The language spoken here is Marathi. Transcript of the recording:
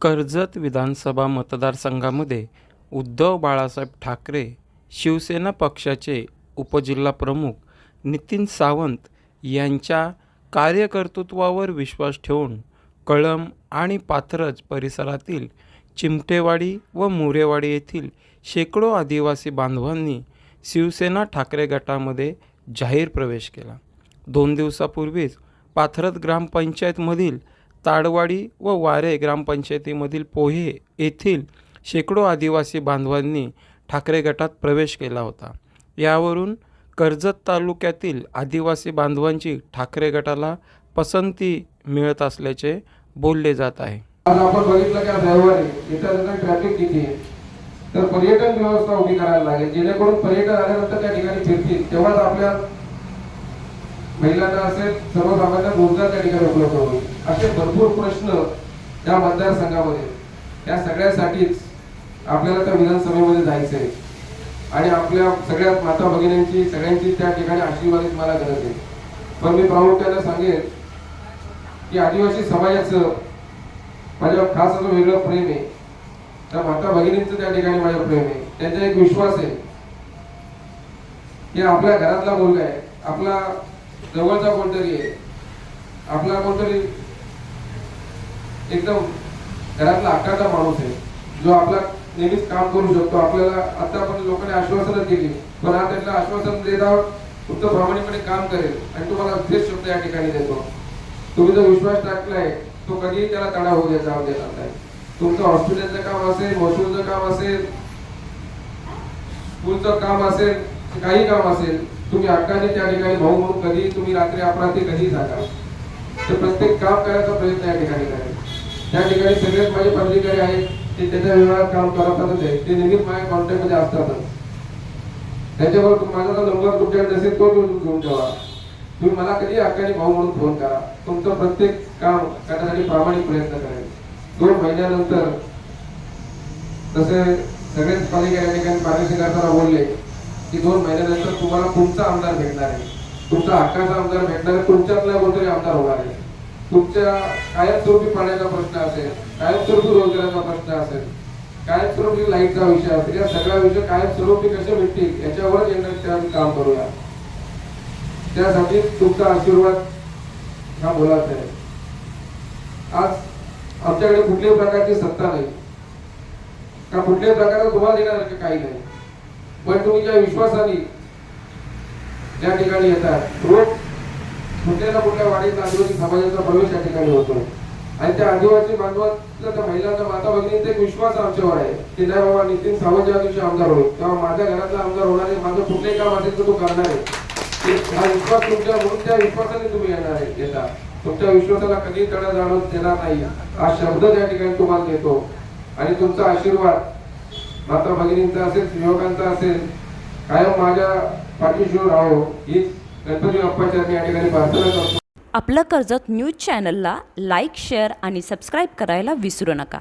कर्जत विधानसभा मतदारसंघामध्ये उद्धव बाळासाहेब ठाकरे शिवसेना पक्षाचे उपजिल्हाप्रमुख नितीन सावंत यांच्या कार्यकर्तृत्वावर विश्वास ठेवून कळम आणि पाथरज परिसरातील चिमटेवाडी व मोरेवाडी येथील शेकडो आदिवासी बांधवांनी शिवसेना ठाकरे गटामध्ये जाहीर प्रवेश केला. दोन दिवसापूर्वीच पाथरत ग्रामपंचायतमधील ताडवाडी व वारे ग्रामपंचायतीमधील पोहे येथील शेकडो आदिवासी बांधवांनी ठाकरे गटात प्रवेश केला होता. यावरून कर्जत तालुक्यातील आदिवासी बांधवांची ठाकरे गटाला पसंती मिळत असल्याचे बोलले जात आहे. आपण बघितलं की आज रविवारी येत्या ट्रॅफिक किती आहे? तर पर्यटन व्यवस्था उभी करायला लागेल. जेणेकरून पर्यटन आल्यानंतर त्या ठिकाणी फिरतील. तेव्हाच आपल्या महिलांना असेल सर्वसामान्य रोजगार त्या ठिकाणी उपलब्ध होईल असे भरपूर प्रश्न या मतदारसंघामध्ये. या सगळ्यासाठीच आपल्याला त्या विधानसभेमध्ये जायचं आहे. आणि आपल्या सगळ्या माता भगिनींची सगळ्यांची त्या ठिकाणी आशीर्वादित मला गरज आहे. पण मी प्रामुख्याने सांगेन की आदिवासी समाजाचं माझ्या खास असं वेगळं प्रेम आहे. त्या माता भगिनींचं त्या ठिकाणी माझं प्रेम आहे. त्यांचा एक विश्वास आहे. की आपल्या घरातला मुलगा आहे. आपला जवळचा कोणतरी आहे. आपला कोणतरी एकदम घरातला हक्काचा माणूस आहे. जो आपला नेहमीच काम करू शकतो. आपल्याला आता पण लोकांनी आश्वासनं दिली. पण हा त्यांना आश्वासन देत आहोत फक्त प्रामाणिकपणे काम करेल. आणि तुम्हाला तेच शब्द या ठिकाणी देतो. तुम्ही जो विश्वास टाकलाय तो कधीही त्याला तडा होऊ द्यायचा जाऊ देणार नाही तुमचं हॉस्पिटलचं काम असेल महसूलचं काम असेल स्कूलचं काम असेल काही काम असेल तुम्ही हक्काने त्या ठिकाणी भाऊ म्हणून कधी तुम्ही रात्री अपरात्री कधी जागा तर प्रत्येक काम करायचा प्रयत्न या ठिकाणी करेल त्या ठिकाणी सगळेच माझे पदाधिकारी आहेत ते त्याच्या विभागात काम करतातच आहे. ते नेहमीच माझ्या कॉन्टॅक्टमध्ये असतातच. त्याच्यावर माझा जो नंबर तुमच्याकडे नसेल तो घेऊन घेऊन ठेवा. तुम्ही मला कधी हक्काने भाऊ म्हणून फोन करा. तुमचं प्रत्येक काम करण्यासाठी प्रामाणिक प्रयत्न करेल दोन महिन्यानंतर तसे सगळेच पालिका या ठिकाणी पारदर्शी करताना बोलले की दोन महिन्यानंतर तुम्हाला तुमचा आमदार भेटणार आहे. तुमचा हक्काचा आमदार भेटणार आहे तुमच्यातला कोणतरी आमदार होणार आहे. तुमच्या कायमस्वरूपी पाण्याचा प्रश्न असेल कायमस्वरूपी रोजगाराचा प्रश्न असेल कायमस्वरूपी लाईटचा विषय असेल या सगळ्या विषय कायमस्वरूपी कसे भेटतील याच्यावरच येणार काम करूया. त्यासाठी तुमचा आशीर्वाद हा बोलायचा आहे. आज आमच्याकडे कुठल्याही प्रकारची सत्ता नाही. का कुठल्याही प्रकारचा तुम्हाला देणार काही नाही. पण तुम्ही ज्या विश्वासाने ज्या ठिकाणी येतात रोज कुठल्या ना कुठल्या वाडीत आदिवासी समाजाचा प्रवेश या ठिकाणी होतो. आणि त्या आदिवासी बांधवांचा त्या महिलांचा माता भगिनींचा एक विश्वास आमच्यावर आहे की नाही बाबा नितीन सावंत ज्या दिवशी आमदार होईल तेव्हा माझ्या घरातला आमदार होणार आहे माझं कुठलंही काम असेल तर तो करणार आहे. हा विश्वास तुमच्या म्हणून त्या विश्वासाने तुम्ही येणार आहे येता. तुमच्या विश्वासाला कधी तडा जाणून देणार नाही. हा शब्द त्या ठिकाणी तुम्हाला देतो. आणि तुमचा आशीर्वाद माता भगिनींचा असेल युवकांचा असेल कायम माझ्या पाठीशी राहो हीच गणपती बाप्पाच्या या ठिकाणी प्रार्थना करतो. आपलं कर्जत न्यूज चॅनलला लाईक शेअर आणि सबस्क्राईब करायला विसरू नका.